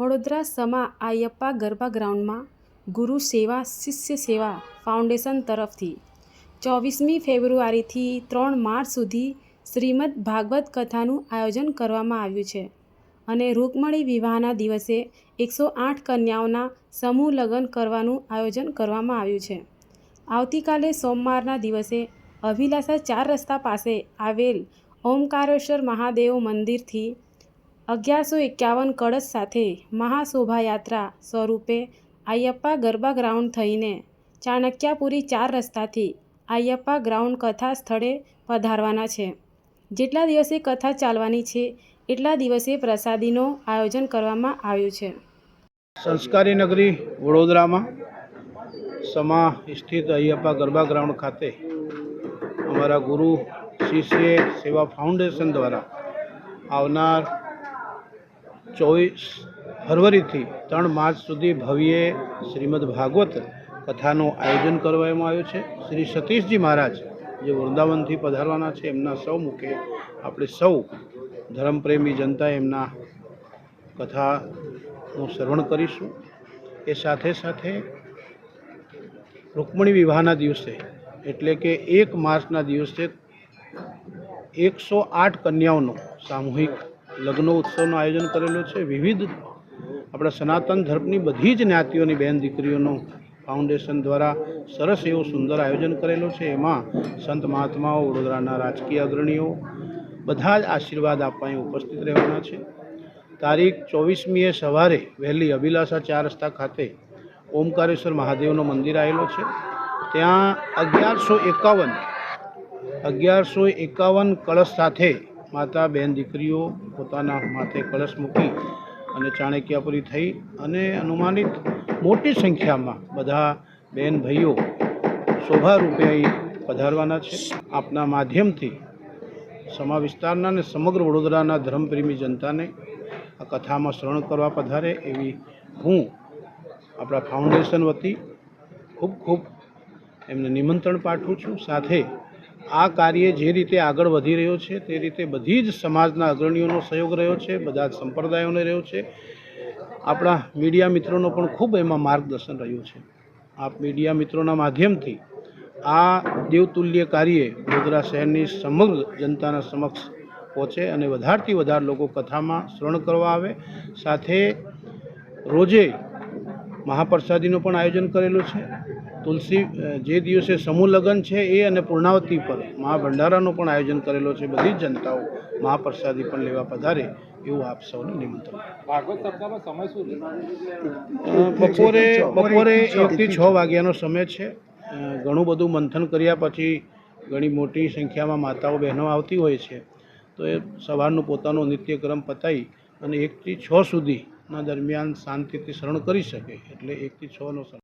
વડોદરા સમા આયપ્પા ગરબા ગ્રાઉન્ડમાં ગુરુ સેવા શિષ્ય સેવા ફાઉન્ડેશન તરફથી ચોવીસમી ફેબ્રુઆરીથી ત્રણ માર્ચ સુધી શ્રીમદ ભાગવત કથાનું આયોજન કરવામાં આવ્યું છે અને રૂકમણી વિવાહના દિવસે એકસો આઠ કન્યાઓના સમૂહ લગ્ન કરવાનું આયોજન કરવામાં આવ્યું છે. આવતીકાલે સોમવારના દિવસે અભિલાષા ચાર રસ્તા પાસે આવેલ ઓમકારેશ્વર મહાદેવ મંદિરથી અગિયારસો એકાવન કળશ સાથે મહાશોભાયાત્રા સ્વરૂપે આયપ્પા ગરબા ગ્રાઉન્ડ થઈને ચાણક્યાપુરી ચાર રસ્તાથી આયપ્પા ગ્રાઉન્ડ કથા સ્થળે પધારવાના છે. જેટલા દિવસે કથા ચાલવાની છે, એટલા દિવસે પ્રસાદીનો આયોજન કરવામાં આવ્યું છે. સંસ્કારી નગરી વડોદરામાં સમા સ્થિત અયપ્પા ગરબા ગ્રાઉન્ડ ખાતે અમારા ગુરુ શિષ્ય સેવા ફાઉન્ડેશન દ્વારા આવનાર ચોવીસ ફરવરીથી ત્રણ માર્ચ સુધી ભવ્ય શ્રીમદ ભાગવત કથાનું આયોજન કરવામાં આવ્યું છે. શ્રી સતીશજી મહારાજ જે વૃંદાવનથી પધારવાના છે, એમના સૌ મુખે આપણે સૌ ધર્મપ્રેમી જનતા એમના કથાનું શ્રવણ કરીશું. એ સાથે સાથે રૂકમણી વિવાહના દિવસે, એટલે કે એક માર્ચના દિવસે એકસો આઠ કન્યાઓનો સામૂહિક લગ્ન ઉત્સવનું આયોજન કરેલું છે. વિવિધ આપણા સનાતન ધર્મની બધી જ જ્ઞાતિઓની બહેન દીકરીઓનું ફાઉન્ડેશન દ્વારા સરસ એવું સુંદર આયોજન કરેલું છે. એમાં સંત મહાત્માઓ, વડોદરાના રાજકીય અગ્રણીઓ બધા જ આશીર્વાદ આપવા ઉપસ્થિત રહેવાના છે. તારીખ ચોવીસમીએ સવારે વહેલી અભિલાષા ચાર રસ્તા ખાતે ઓમકારેશ્વર મહાદેવનું મંદિર આવેલો છે. ત્યાં અગિયારસો એકાવન અગિયારસો એકાવન કળશ સાથે માતા બહેન દીકરીઓ પોતાના માથે કળશ મૂકી અને ચાણક્યાપુરી થઈ અને અનુમાનિત મોટી સંખ્યામાં બધા બહેન ભાઈઓ શોભારૂપે અહીં પધારવાના છે. આપના માધ્યમથી સમા વિસ્તારના અને સમગ્ર વડોદરાના ધર્મપ્રેમી જનતાને આ કથામાં શ્રવણ કરવા પધારે એવી હું આપણા ફાઉન્ડેશન વતી ખૂબ ખૂબ એમને નિમંત્રણ પાઠવું છું. સાથે આ કાર્ય જે રીતે આગળ વધી રહ્યો છે, તે રીતે બધી જ સમાજના અગ્રણીઓનો સહયોગ રહ્યો છે, બધા જ સંપ્રદાયોને રહ્યો છે. આપણા મીડિયા મિત્રોનો પણ ખૂબ એમાં માર્ગદર્શન રહ્યું છે. આપ મીડિયા મિત્રોના માધ્યમથી આ દેવતુલ્ય કાર્ય વડોદરા શહેરની સમગ્ર જનતાના સમક્ષ પહોંચે અને વધારથી વધારે લોકો કથામાં શ્રવણ કરવા આવે. સાથે રોજે મહાપ્રસાદીનું પણ આયોજન કરેલું છે. તુલસી જે દિવસે સમૂહ લગ્ન છે એ અને પૂર્ણાવતી પર મહાભંડારાનું પણ આયોજન કરેલો છે બધી જ જનતાઓ મહાપ્રસાદી પણ લેવા પધારે એવું આપ સૌને નિમંત્રણ. ભાગવત સપ્તાહમાં સમય શું બપોરે બપોરે એકથી છ વાગ્યાનો સમય છે. ઘણું બધું મંથન કર્યા પછી ઘણી મોટી સંખ્યામાં માતાઓ બહેનો આવતી હોય છે. તો એ સવારનું પોતાનો નિત્યક્રમ પતાવી અને એકથી છ સુધીના દરમિયાન શાંતિથી શરણ કરી શકે એટલે એકથી છનો સમય.